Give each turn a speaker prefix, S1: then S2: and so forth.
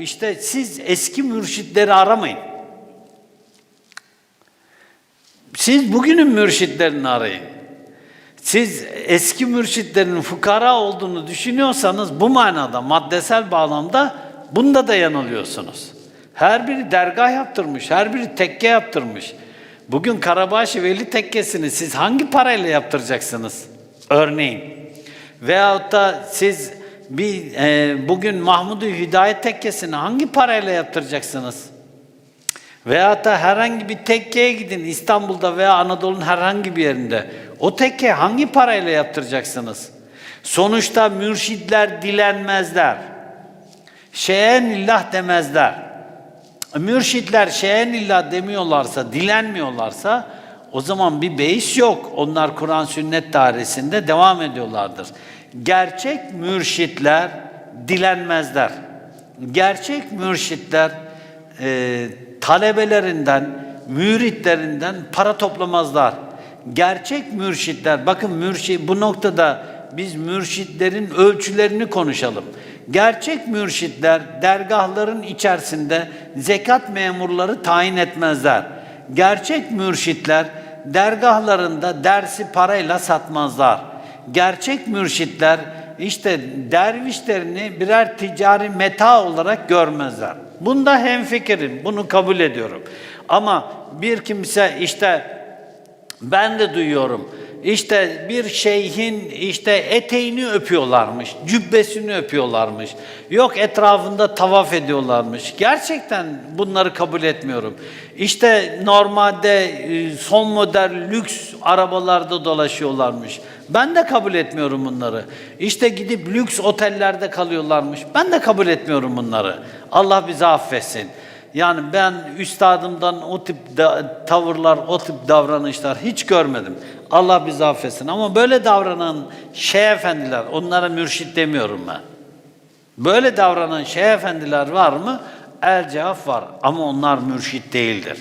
S1: işte siz eski mürşitleri aramayın. Siz bugünün mürşitlerini arayın. Siz eski mürşitlerin fukara olduğunu düşünüyorsanız bu manada maddesel bağlamda bunda da yanılıyorsunuz. Her biri dergah yaptırmış, her biri tekke yaptırmış. Bugün Karabaşı Veli tekkesini siz hangi parayla yaptıracaksınız? Örneğin. Veyahut da siz bir e, bugün Mahmud-u Hidayet tekkesini hangi parayla yaptıracaksınız? Veyahut da herhangi bir tekkeye gidin İstanbul'da veya Anadolu'nun herhangi bir yerinde. O tekke hangi parayla yaptıracaksınız? Sonuçta mürşidler dilenmezler. Şeyen illah demezler. Mürşitler şeyen illah demiyorlarsa, dilenmiyorlarsa o zaman bir beis yok. Onlar Kur'an sünnet dairesinde devam ediyorlardır. Gerçek mürşitler dilenmezler. Gerçek mürşitler e, talebelerinden, müritlerinden para toplamazlar. Gerçek mürşitler, bakın mürşit bu noktada biz mürşitlerin ölçülerini konuşalım. Gerçek mürşitler dergahların içerisinde zekat memurları tayin etmezler. Gerçek mürşitler dergahlarında dersi parayla satmazlar. Gerçek mürşitler işte dervişlerini birer ticari meta olarak görmezler. Bunda hemfikirim, bunu kabul ediyorum. Ama bir kimse işte ben de duyuyorum. İşte bir şeyhin işte eteğini öpüyorlarmış, cübbesini öpüyorlarmış. Yok etrafında tavaf ediyorlarmış. Gerçekten bunları kabul etmiyorum. İşte normalde e, son model lüks arabalarda dolaşıyorlarmış. Ben de kabul etmiyorum bunları. İşte gidip lüks otellerde kalıyorlarmış. Ben de kabul etmiyorum bunları. Allah bizi affetsin. Yani ben üstadımdan o tip da- tavırlar, o tip davranışlar hiç görmedim. Allah bizi affetsin. Ama böyle davranan şeyh efendiler, onlara mürşit demiyorum ben. Böyle davranan şeyh efendiler var mı? El cevap var. Ama onlar mürşit değildir.